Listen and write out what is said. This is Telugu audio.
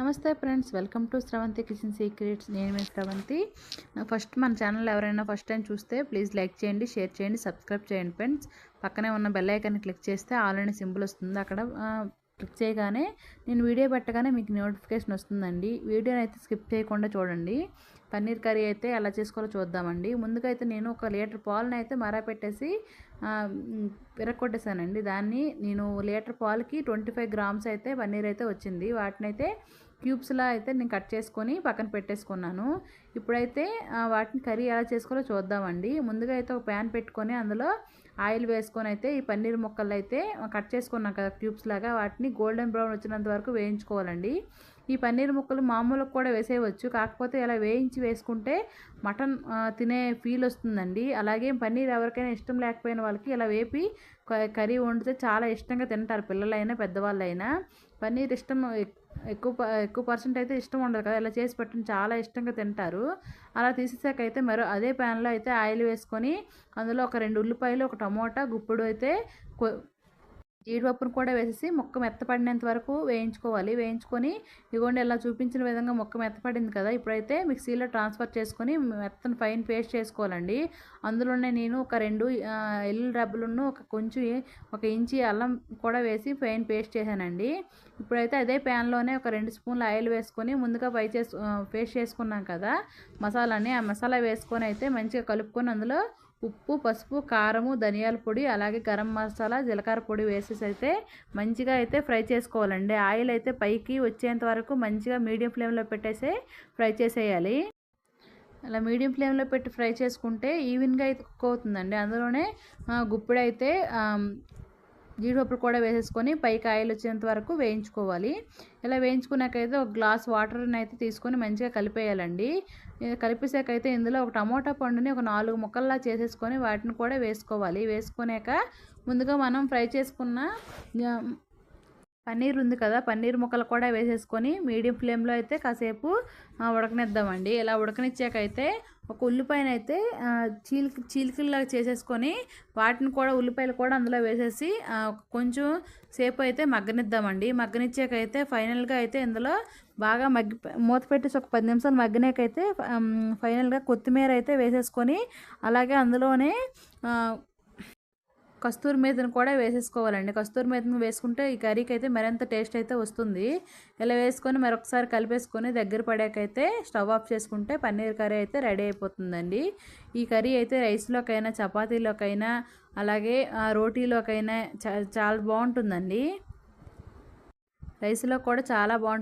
నమస్తే friends welcome to Sravanthi kitchen secrets. నేను మీ శ్రవంతి ఫస్ట్ మన ఛానల్ ఎవరైనా ఫస్ట్ టైం చూస్తే ప్లీజ్ లైక్ చేయండి షేర్ చేయండి సబ్స్క్రైబ్ చేయండి ఫ్రెండ్స్. పక్కనే ఉన్న బెల్ ఐకాన్ని క్లిక్ చేస్తే ఆల్రెడీ సింపుల్ వస్తుంది. అక్కడ క్లిక్ చేయగానే నేను వీడియో పెట్టగానే మీకు నోటిఫికేషన్ వస్తుందండి. వీడియోని అయితే స్కిప్ చేయకుండా చూడండి. పన్నీర్ కర్రీ అయితే ఎలా చేసుకోవాలో చూద్దామండి. ముందుగా అయితే నేను ఒక లీటర్ పాలను అయితే మరా పెట్టేసి విరక్కొట్టేసానండి దాన్ని నేను లీటర్ పాలకి ట్వంటీ ఫైవ్ గ్రామ్స్ అయితే పన్నీర్ అయితే వచ్చింది. వాటిని అయితే క్యూబ్స్లా అయితే నేను కట్ చేసుకొని పక్కన పెట్టేసుకున్నాను. ఇప్పుడైతే వాటిని కర్రీ ఎలా చేసుకోవాలో చూద్దామండి. ముందుగా అయితే ఒక ప్యాన్ పెట్టుకొని అందులో ఆయిల్ వేసుకొని అయితే ఈ పన్నీర్ ముక్కలు అయితే కట్ చేసుకున్నాం కదా క్యూబ్స్ లాగా వాటిని గోల్డెన్ బ్రౌన్ వచ్చినంత వరకు వేయించుకోవాలండి. ఈ పన్నీర్ ముక్కలు మామూలుగా కూడా వేసేయవచ్చు. కాకపోతే ఇలా వేయించి వేసుకుంటే మటన్ తినే ఫీల్ వస్తుందండి. అలాగే పన్నీర్ ఎవరికైనా ఇష్టం లేకపోయిన వాళ్ళకి ఇలా వేపి కర్రీ వండితే చాలా ఇష్టంగా తింటారు పిల్లలైనా పెద్దవాళ్ళైనా. పన్నీర్ ఇష్టం ఎక్కువ ఎక్కువ పర్సెంట్ అయితే ఇష్టం ఉండదు కదా. ఇలా చేసి పెట్టిన చాలా ఇష్టంగా తింటారు. అలా తీసేసాక అయితే మరో అదే ప్యాన్లో అయితే ఆయిల్ వేసుకొని అందులో ఒక రెండు ఉల్లిపాయలు ఒక టమోటా గుప్పుడు అయితే జీడిపప్పును కూడా వేసేసి మొక్క మెత్తపడినంత వరకు వేయించుకోవాలి. వేయించుకొని ఇగోండి ఇలా చూపించిన విధంగా మొక్క మెత్తపడింది కదా ఇప్పుడైతే మిక్సీలో ట్రాన్స్ఫర్ చేసుకొని మెత్తని ఫైన్ పేస్ట్ చేసుకోవాలండి. అందులోనే నేను ఒక రెండు ఎల్లు డబ్బులను ఒక కొంచెం ఒక ఇంచి అల్లం కూడా వేసి ఫైన్ పేస్ట్ చేశానండి. ఇప్పుడైతే అదే ప్యాన్లోనే ఒక రెండు స్పూన్లు ఆయిల్ వేసుకొని ముందుగా ఫ్రై చేసు పేస్ట్ చేసుకున్నాం కదా మసాలాని ఆ మసాలా వేసుకొని అయితే మంచిగా కలుపుకొని అందులో ఉప్పు పసుపు కారము ధనియాల పొడి అలాగే గరం మసాలా జీలకర్ర పొడి వేసేసి అయితే మంచిగా అయితే ఫ్రై చేసుకోవాలండి. ఆయిల్ అయితే పైకి వచ్చేంత వరకు మంచిగా మీడియం ఫ్లేమ్లో పెట్టేసి ఫ్రై చేసేయాలి. అలా మీడియం ఫ్లేమ్లో పెట్టి ఫ్రై చేసుకుంటే ఈవెన్గా అయితే కుక్ అవుతుందండి. అందులోనే గుప్పిడైతే జీడిపప్పులు కూడా వేసేసుకొని పైకి ఆయిల్ వచ్చేంత వరకు వేయించుకోవాలి. ఇలా వేయించుకున్నాకైతే ఒక గ్లాస్ వాటర్ని అయితే తీసుకొని మంచిగా కలిపేయాలండి. కలిపేసాకైతే ఇందులో ఒక టమోటా పండుని ఒక నాలుగు ముక్కల్లా చేసేసుకొని వాటిని కూడా వేసుకోవాలి. వేసుకున్నాక ముందుగా మనం ఫ్రై చేసుకున్న పన్నీర్ ఉంది కదా పన్నీర్ ముక్కలు కూడా వేసేసుకొని మీడియం ఫ్లేమ్లో అయితే కాసేపు ఉడకనిద్దామండి. ఇలా ఉడకనిచ్చాకైతే ఒక ఉల్లిపాయను అయితే చీలిక చీలికల్లాగా చేసేసుకొని వాటిని కూడా ఉల్లిపాయలు కూడా అందులో వేసేసి కొంచెం సేపు అయితే మగ్గనిద్దామండి. మగ్గనిచ్చాకైతే ఫైనల్గా అయితే ఇందులో బాగా మగ్గి మూత పెట్టేసి ఒక పది నిమిషాలు మగ్గినాకైతే ఫైనల్గా కొత్తిమీర అయితే వేసేసుకొని అలాగే అందులోనే కస్తూరి మేతను కూడా వేసేసుకోవాలండి. కస్తూరి మేతను వేసుకుంటే ఈ కర్రీకి అయితే మరింత టేస్ట్ అయితే వస్తుంది. ఇలా వేసుకొని మరొకసారి కలిపేసుకొని దగ్గర పడాకైతే స్టవ్ ఆఫ్ చేసుకుంటే పన్నీర్ కర్రీ అయితే రెడీ అయిపోతుందండి. ఈ కర్రీ అయితే రైస్లోకైనా చపాతీలోకైనా అలాగే రోటీలోకైనా చాలా బాగుంటుందండి. రైస్లో కూడా చాలా బాగుంటుంది.